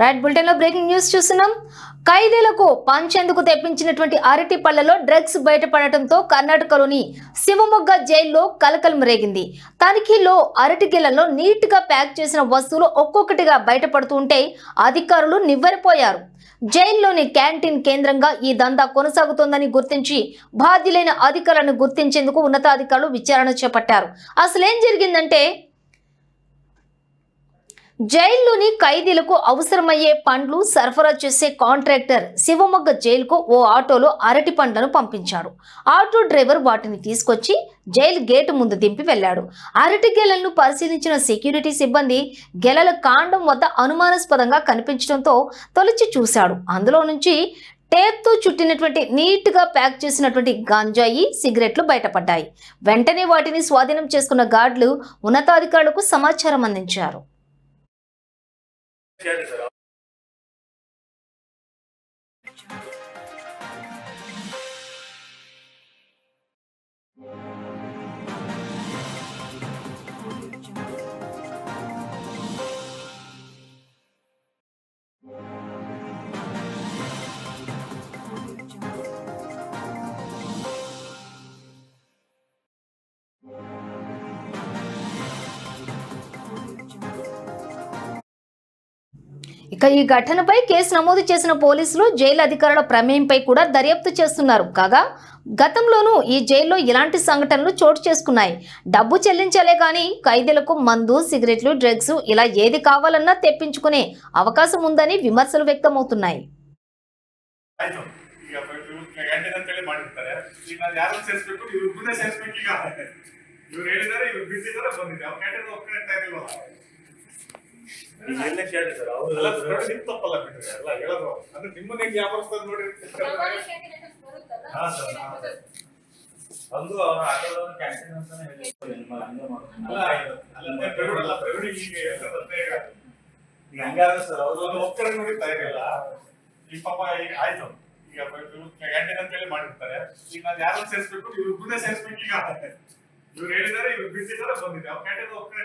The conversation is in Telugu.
రైట్ బులెటిన్లో బ్రేకింగ్ న్యూస్ చూస్తున్నాం. ఖైదీలకు పంచేందుకు తెప్పించినటువంటి అరటి పళ్ళలో డ్రగ్స్ బయటపడటంతో కర్ణాటకలోని శివమొగ్గ జైల్లో కలకలం రేగింది. తనిఖీలో అరటి గెలలో నీట్గా ప్యాక్ చేసిన వస్తువులు ఒక్కొక్కటిగా బయటపడుతూ ఉంటే అధికారులు నివ్వెరపోయారు. జైల్లోని క్యాంటీన్ కేంద్రంగా ఈ దందా కొనసాగుతోందని గుర్తించి బాధ్యులైన అధికారులను గుర్తించేందుకు ఉన్నతాధికారులు విచారణ చేపట్టారు. అసలేం జరిగిందంటే జైల్లోని ఖైదీలకు అవసరమయ్యే పండ్లు సరఫరా చేసే కాంట్రాక్టర్ శివమొగ్గ జైలుకు ఓ ఆటోలో అరటి పండ్లను పంపించాడు. ఆటో డ్రైవర్ వాటిని తీసుకొచ్చి జైలు గేటు ముందు దింపి వెళ్ళాడు. అరటి గెలలను పరిశీలించిన సెక్యూరిటీ సిబ్బంది గెలల కాండం వద్ద అనుమానాస్పదంగా కనిపించడంతో తొలిచి చూశాడు. అందులో నుంచి టేప్తో చుట్టినటువంటి నీట్గా ప్యాక్ చేసినటువంటి గాంజాయి సిగరెట్లు బయటపడ్డాయి. వెంటనే వాటిని స్వాధీనం చేసుకున్న గార్డులు ఉన్నతాధికారులకు సమాచారం అందించారు. 재밌 어. ఇక ఈ ఘటనపై కేసు నమోదు చేసిన పోలీసులు జైలు అధికారుల ప్రమేయంపై కూడా దర్యాప్తు చేస్తున్నారు కాగా గతంలోనూ ఈ జైల్లో ఇలాంటి సంఘటనలు చోటు చేసుకున్నాయి డబ్బు చెల్లించాలే కానీ ఖైదీలకు మందు సిగరెట్లు డ్రగ్స్ ఇలా ఏది కావాలన్నా తెప్పించుకునే అవకాశం ఉందని విమర్శలు వ్యక్తమవుతున్నాయి ಆಯ್ತು ಈಗ ಇವ್ರು ಗಂಟೆ ಅಂತೇಳಿ ಮಾಡಿರ್ತಾರೆ ಈಗ ನಾನು ಯಾರು ಸೇರಿಸ್ಬೇಕು ಇವ್ರು ಇಬ್ಬರನ್ನೇ ಸೇರಿಸ್ಬೇಕು ಈಗ ಇವ್ರು ಹೇಳಿದಾರೆ ಇವ್ರು ಬಿಟ್ಟಿದ್ದಾರೆ ಬಂದಿದೆ ಅವ್ರ ಗಂಟೆ ಒಪ್ಕೊಳ್ತಾ ಇರಲಿಲ್ಲ ಈಗ ತಪ್ಪಲ್ಲ ಬಿಡ್ರಿ ಎಲ್ಲ ಹೇಳೋದು. ಅಂದ್ರೆ ನಿಮ್ಮನ್ನೇ ವ್ಯಾಪಾರಸ್ತಾರೆ ನೋಡಿ ಹಾ ಸರ್ ಅಂದ್ರು ಅವ್ರ ಅಂತಾನೆ ಹಂಗಾದ್ರೆ ಸರ್ ಅವ್ರು ಒಕ್ಕಡೆ ನೋಡಿ ತಯಾರಿಲ್ಲ ಈ ಪಾಪ ಆಯ್ತು. ಈಗ ಕ್ಯಾಂಟೀನ್ ಮಾಡಿರ್ತಾರೆ. ಈಗ ಯಾರು ಸೇರಿಸ್ಬೇಕು ಇವ್ರು ಬಿಟ್ಟಿದ್ದಾರೆ ಬಂದಿದೆ. ಅವ್ರ ಕ್ಯಾಂಟೀನ್ ಒಕ್ಕಡೆ